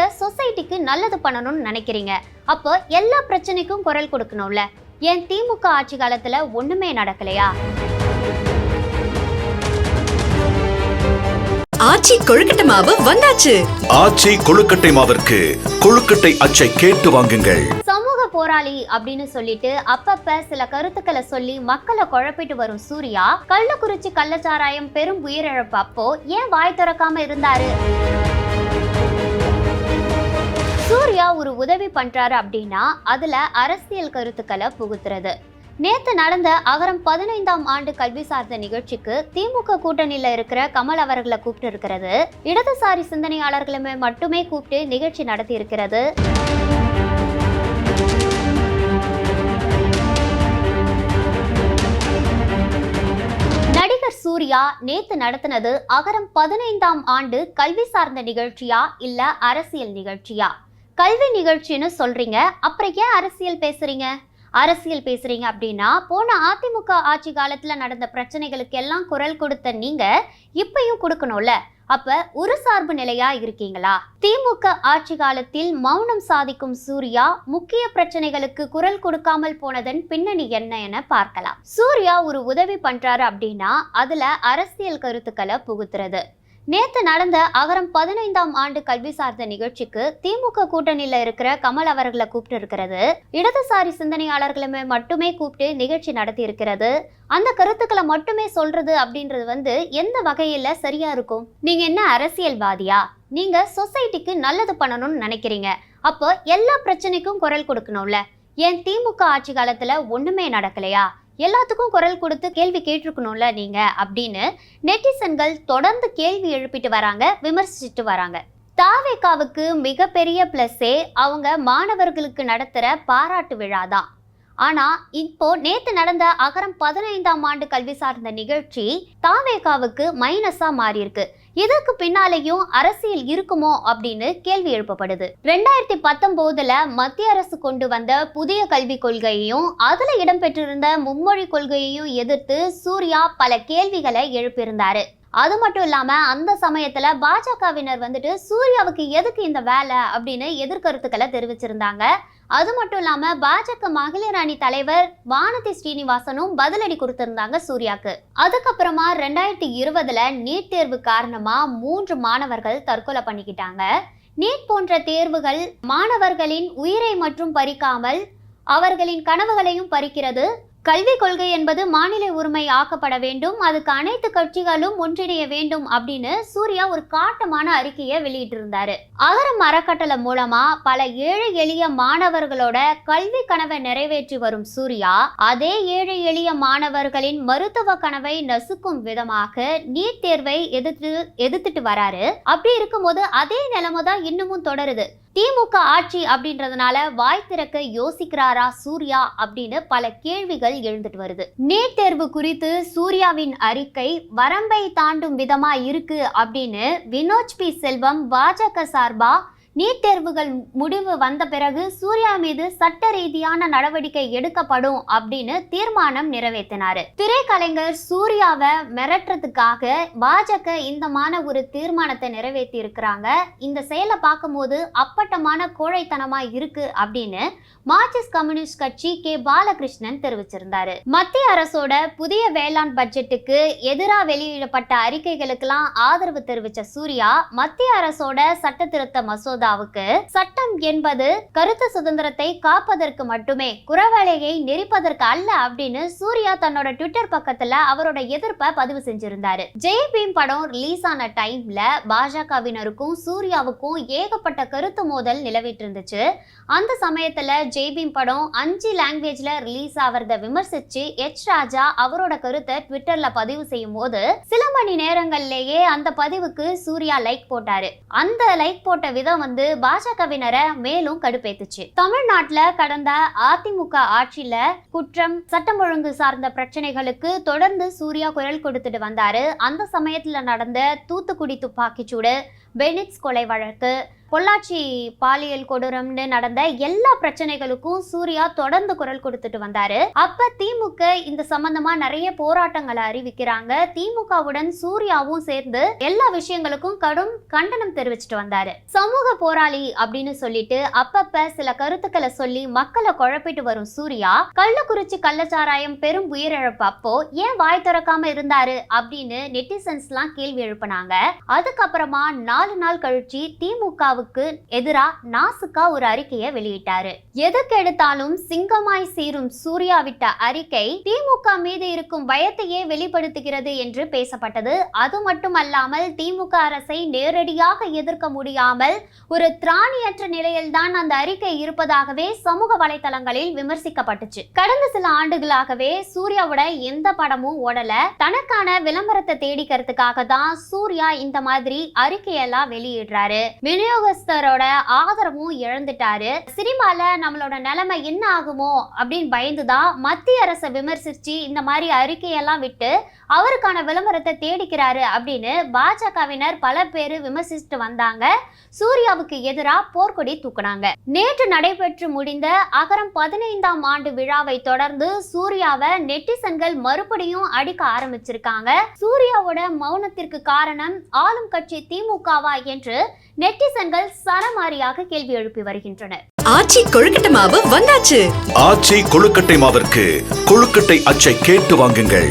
நீங்க சொசைட்டிக்கு நல்லது பண்ணணும்னு நினைக்கிறீங்க. அப்போ எல்லா பிரச்சனைக்கும் குரல் கொடுக்கணும்ல. ஏன் திமுக ஆட்சி காலத்துல ஒண்ணுமே நடக்கலையா? ஆச்சி கொழுக்கட்டை மாவு வந்தாச்சு. ஆச்சி கொழுக்கட்டை மாவிற்கு கொழுக்கட்டை அச்சை கேட்டு வாங்குங்கள். சமூக போராளி அப்படின்னு சொல்லிட்டு அப்பப்ப சில கருத்துக்களை சொல்லி மக்களை குழப்பிட்டு வரும் சூர்யா கள்ளக்குறிச்சி கள்ளச்சாராயம் பெரும் உயிரிழப்பு அப்போ ஏன் வாய் திறக்காம இருந்தாரு? சூர்யா ஒரு உதவி பண்றாரு அப்படின்னா அதுல அரசியல் கருத்துக்களை புகுத்துறது. நேத்து நடந்த அகரம் பதினைந்தாம் ஆண்டு கல்வி சார்ந்த நிகழ்ச்சிக்கு திமுக கூட்டணியில இருக்கிற கமல் அவர்களை கூப்பிட்டு இருக்கிறது. இடதுசாரி சிந்தனையாளர்களுமே மட்டுமே கூப்பிட்டு நிகழ்ச்சி நடத்தி இருக்கிறது நடிகர் சூர்யா நேத்து நடத்தினது அகரம் பதினைந்தாம் ஆண்டு கல்வி சார்ந்த நிகழ்ச்சியா இல்ல அரசியல் நிகழ்ச்சியா? கல்வி நிகழ்ச்சின்னு சொல்றீங்க. அப்புறம் ஏன் அரசியல் பேசுறீங்க? அரசியல் பேசுறீங்க அப்படின்னா போன அதிமுக ஆட்சி காலத்துல நடந்த பிரச்சனைகளுக்கு எல்லாம் குரல் கொடுத்த நீங்க இப்பயும் கொடுக்கணும்ல. அப்ப ஒரு சார்பு நிலையா இருக்கீங்களா? திமுக ஆட்சி காலத்தில் மௌனம் சாதிக்கும் சூர்யா முக்கிய பிரச்சனைகளுக்கு குரல் கொடுக்காமல் போனதன் பின்னணி என்ன என பார்க்கலாம். சூர்யா ஒரு உதவி பண்றாரு அப்படின்னா அதுல அரசியல் கருத்துக்களை புகுத்துறது. நேத்து நடந்த அகரம் பதினைந்தாம் ஆண்டு கல்வி சார்ந்த நிகழ்ச்சிக்கு திமுக கூட்டணியில இருக்கிற கமல் அவர்களை கூப்பிட்டு இருக்கிறது. இடதுசாரி சிந்தனையாளர்களுமே மட்டுமே கூப்பிட்டு நிகழ்ச்சி நடத்தி இருக்கிறது. அந்த கருத்துக்களை மட்டுமே சொல்றது அப்படின்றது வந்து எந்த வகையில சரியா இருக்கும்? நீங்க என்ன அரசியல்வாதியா? நீங்க சொசைட்டிக்கு நல்லது பண்ணணும்னு நினைக்கிறீங்க. அப்போ எல்லா பிரச்சனைக்கும் குரல் கொடுக்கணும்ல. ஏன் திமுக ஆட்சி காலத்துல ஒண்ணுமே நடக்கலையா? எல்லாத்துக்கும் குரல் கொடுத்து கேள்வி கேட்டிருக்கணும்ல நீங்க அப்படின்னு நெட்டிசன்கள் தொடர்ந்து கேள்வி எழுப்பிட்டு வராங்க விமர்சிச்சுட்டு வராங்க. தாவேகாவுக்கு மிகப்பெரிய ப்ளஸ்ஸே அவங்க மாணவர்களுக்கு நடத்துகிற பாராட்டு விழா தான் ஆனால் இப்போ நேற்று நடந்த அகரம் பதினைந்தாம் ஆண்டு கல்வி சார்ந்த நிகழ்ச்சி தாவேகாவுக்கு மைனஸாக மாறியிருக்கு. இதற்கு பின்னாலேயும் அரசியல் இருக்குமோ அப்படின்னு கேள்வி எழுப்பப்படுது. ரெண்டாயிரத்தி பத்தொன்பதுல மத்திய அரசு கொண்டு வந்த புதிய கல்விக் கொள்கையையும் அதுல இடம்பெற்றிருந்த மும்மொழி கொள்கையையும் எதிர்த்து சூர்யா பல கேள்விகளை எழுப்பியிருந்தாரு. அது மட்டும் இல்லாம அந்த சமயத்துல பாஜகவினர் வந்துட்டு சூர்யாவுக்கு எதுக்கு இந்த வேலை அப்படின்னு எதிர்கருத்துக்களை தெரிவிச்சிருந்தாங்க. அது மட்டும் இல்லாம பாஜக மகளிர் அணி தலைவர் வானதி ஸ்ரீனிவாசனும் பதிலடி கொடுத்திருந்தாங்க சூர்யாக்கு. அதுக்கப்புறமா ரெண்டாயிரத்தி இருபதுல நீட் தேர்வு காரணமா மூன்று மாணவர்கள் தற்கொலை பண்ணிக்கிட்டாங்க. நீட் போன்ற தேர்வுகள் மாணவர்களின் உயிரை மற்றும் பறிக்காமல் அவர்களின் கனவுகளையும் பறிக்கிறது கல்விக் கொள்கை என்பது மாநில உரிமை ஆக்கப்பட வேண்டும். அதுக்கு அனைத்து கட்சிகளும் ஒன்றிணைய வேண்டும் அப்படின்னு சூர்யா ஒரு காட்டமான அறிக்கையை வெளியிட்டிருந்தாரு. அகரம் அறக்கட்டளை மூலமா பல ஏழை எளிய மாணவர்களோட கல்வி கனவை நிறைவேற்றி வரும் சூர்யா அதே ஏழை எளிய மாணவர்களின் மருத்துவ கனவை நசுக்கும் விதமாக நீட் தேர்வை எதிர்த்து எதிர்த்துட்டு வராரு. அப்படி இருக்கும்போது அதே நிலைமை தான் இன்னமும் தொடருது. திமுக ஆட்சி அப்படின்றதுனால வாய் திறக்க யோசிக்கிறாரா சூர்யா அப்படின்னு பல கேள்விகள் எழுந்துட்டு வருது. நீட் தேர்வு குறித்து சூர்யாவின் அறிக்கை வரம்பை தாண்டும் விதமா இருக்கு அப்படின்னு வினோஜ் பி செல்வம் பாஜக சார்பா நீட் தேர்வுகள் முடிவு வந்த பிறகு சூர்யா மீது சட்ட ரீதியான நடவடிக்கை எடுக்கப்படும் அப்படின்னு தீர்மானம் நிறைவேற்றினார். திரைக்கலைஞர் சூர்யாவை மிரட்டுறதுக்காக பாஜக இந்தமான ஒரு தீர்மானத்தை நிறைவேற்றி இருக்கிறாங்க. இந்த செயலை பார்க்கும்போது அப்பட்டமான கோழைத்தனமா இருக்கு அப்படின்னு மார்க்சிஸ்ட் கம்யூனிஸ்ட் கட்சி கே பாலகிருஷ்ணன் தெரிவிச்சிருந்தாரு. மத்திய அரசோட புதிய வேளாண் பட்ஜெட்டுக்கு எதிராக வெளியிடப்பட்ட அறிக்கைகளுக்கெல்லாம் ஆதரவு தெரிவித்த சூர்யா மத்திய அரசோட சட்ட திருத்த இந்தியாவுக்கு சட்டம் என்பது கருத்து சுதந்திரத்தை காப்பதற்கு மட்டுமே குறவலையை நெரிப்பதற்கு அல்ல அப்படின்னு சூர்யா தன்னோட ட்விட்டர் பக்கத்துல அவரோட எதிர்ப்பை பதிவு செஞ்சிருந்தாரு. ஜெய் பீம் படம் ரிலீஸ் ஆன டைம்ல பாஜகவினருக்கும் சூர்யாவுக்கும் ஏகப்பட்ட கருத்து மோதல் நிலவிட்டு இருந்துச்சு அந்த சமயத்துல ஜெய் பீம் படம் அஞ்சு லாங்குவேஜ்ல ரிலீஸ் ஆவறத விமர்சிச்சு எச் ராஜா அவரோட கருத்தை ட்விட்டர்ல பதிவு செய்யும் போது சில மணி நேரங்கள்லயே அந்த பதிவுக்கு சூர்யா லைக் போட்டாரு. அந்த லைக் போட்ட விதம் வந்து பாஜகவினரை மேலும் கடுப்பேத்துச்சு. தமிழ்நாட்டுல கடந்த அதிமுக ஆட்சியில குற்றம் சட்டம் ஒழுங்கு சார்ந்த பிரச்சனைகளுக்கு தொடர்ந்து சூர்யா குரல் கொடுத்துட்டு வந்தாரு. அந்த சமயத்துல நடந்த தூத்துக்குடி துப்பாக்கிச்சூடு பெனிட்ஸ் கொலை வழக்கு பொள்ளாச்சி பாலியல் கொடூரம்னு நடந்த எல்லா பிரச்சனைகளுக்கும் சூர்யா தொடர்ந்து குரல் கொடுத்துட்டு வந்தாரு. அப்ப திமுக இந்த சம்பந்தமா நிறைய போராட்டங்களை அறிவிக்கிறாங்க. திமுகவுடன் சூர்யாவும் சேர்ந்து எல்லா விஷயங்களுக்கும் கடும் கண்டனம் தெரிவிச்சுட்டு வந்தாரு. சமூக போராளி அப்படின்னு சொல்லிட்டு அப்பப்ப சில கருத்துக்களை சொல்லி மக்களை குழப்பிட்டு வரும் சூர்யா கள்ளக்குறிச்சி கள்ளச்சாராயம் பெரும் உயிரிழப்பு அப்போ ஏன் வாய் திறக்காம இருந்தாரு அப்படின்னு நெட்டிசன்ஸ்லாம் கேள்வி எழுப்பினாங்க. அதுக்கப்புறமா நாலு நாள் கழிச்சு திமுகவுக்கு எதிரா நாசுக்கா ஒரு அறிக்கையை வெளியிட்டாரு. எதுக்கு எடுத்தாலும் சிங்கமாய் சீரும் சூர்யா விட்ட அறிக்கை திமுக மீது இருக்கும் பயத்தையே வெளிப்படுத்துகிறது என்று பேசப்பட்டது. அது மட்டுமல்லாமல் திமுக அரசை நேரடியாக எதிர்க்க முடியாமல் ஒரு திராணியற்ற நிலையில்தான் அந்த அறிக்கை இருப்பதாகவே சமூக வலைதளங்களில் விமர்சிக்கப்பட்டுச்சு. கடந்த சில ஆண்டுகளாகவே சூர்யாவோட எந்த படமும் ஓடல. தனக்கான விளம்பரத்தை தேடிக்கிறதுக்காக தான் சூர்யா இந்த மாதிரி அறிக்கையெல்லாம் வெளியிடுறாரு. விநியோகஸ்தரோட ஆதரவும் இழந்துட்டாரு. சினிமால நம்மளோட நிலைமை என்ன ஆகுமோ அப்படின்னு பயந்துதான் மத்திய அரசை விமர்சிச்சு இந்த மாதிரி அறிக்கையெல்லாம் விட்டு அவருக்கான விளம்பரத்தை தேடிக்கிறாரு அப்படின்னு பாஜகவினர் பல பேர் விமர்சிச்சுட்டு வந்தாங்க. சூர்யாவுக்கு எதிராக போர்க்கொடி தூக்குனாங்க. நேற்று நடைபெற்று முடிந்த அகரம் பதினைந்தாம் ஆண்டு விழாவை தொடர்ந்து சூர்யாவை நெட்டிசன்கள் மறுபடியும் அடிக்க ஆரம்பிச்சிருக்காங்க. சூர்யாவோட மௌனத்திற்கு காரணம் ஆளும் கட்சி திமுகவா என்று நெட்டிசன்கள் சரமாரியாக கேள்வி எழுப்பி வருகின்றனர். ஆச்சி கொழுக்கட்டை மாவு வந்தாச்சு. ஆச்சி கொழுக்கட்டை மாவிற்கு கொழுக்கட்டை அச்சை கேட்டு வாங்குங்கள்.